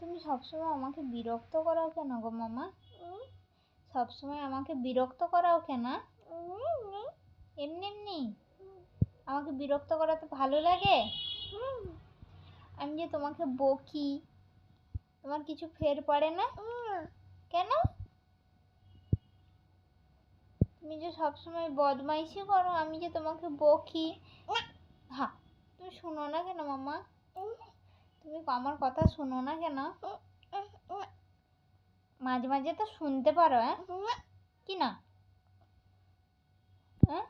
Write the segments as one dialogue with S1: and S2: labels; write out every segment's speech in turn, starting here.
S1: তুমি সবসময় আমাকে বিরক্ত করাও কেন গো মামা? সবসময় আমাকে বিরক্ত করাও কেন? এমনি এমনি? আমাকে বিরক্ত করাতে ভালো লাগে? আমি যে তোমাকে বকি, তোমার কিছু ফের পড়ে না? কেন? তুমি যে সবসময় বদমাইশি করো, আমি যে তোমাকে বকি। হ্যাঁ তুমি শোনো না কেন মামা? তুমি আমার কথা শোনো না কেন? মাঝে মাঝে তো শুনতে পারো হ্যাঁ কি না? হ্যাঁ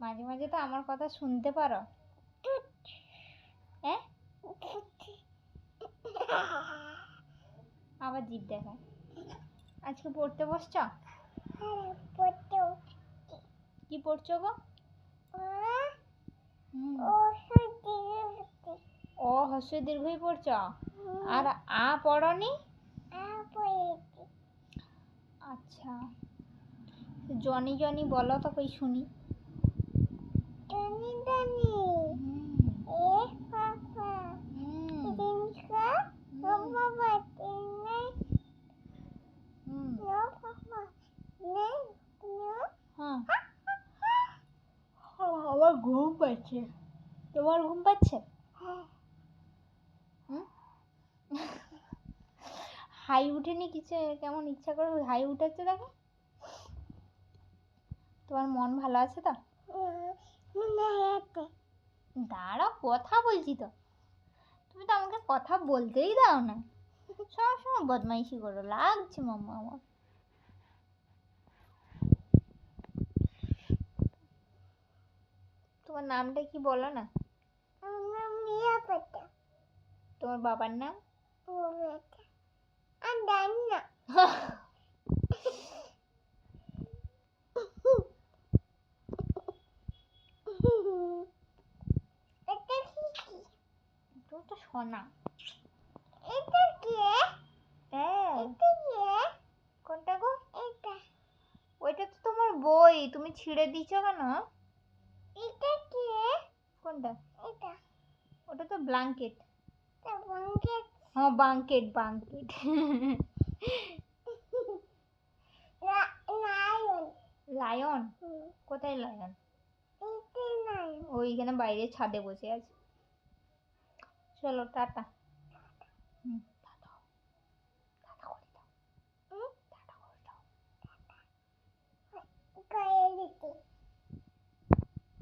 S1: মাঝে মাঝে তো আমার কথা শুনতে পারো। হ্যাঁ আবার জিভ দেখা আজকে পড়তে বসছ? কি পড়ছো গো? হুম। ও হস্য দীর্ঘই পড়ছ? আর আ পড়নি? আচ্ছা। জনি জনি বলো তো কই শুনি। হুম, হুম, হুম, হ্যাঁ। আমার ঘুম পাচ্ছে। তোমার ঘুম পাচ্ছে? হুম? হাই উঠেনি কিছু? কেমন ইচ্ছা করে হাই উঠেছে দেখো। তোমার মন ভালো আছে তো? দাঁড়াও কথা বলছি তো। তুমি তো আমাকে কথা বলতেই দাও না। সব সময় বদমাইশি করো লাগছে মাম্মা আমার। তোমার নামটা কি বলো না? তোমার বাবার নাম? তুমি তো শোনা হ্যাঁ কোনটা? গো ওইটা তো তোমার বই তুমি ছিঁড়ে দিছো কেন কোনটা? ওটা তো ব্ল্যাঙ্কেট ব্ল্যাঙ্কেট হ্যাঁ বাঙ্কেট বাঙ্কেট লায়ন কোথায় লায়ন ওইখানে বাইরে ছাদে বসে আছে। চলো টাটা। হুম,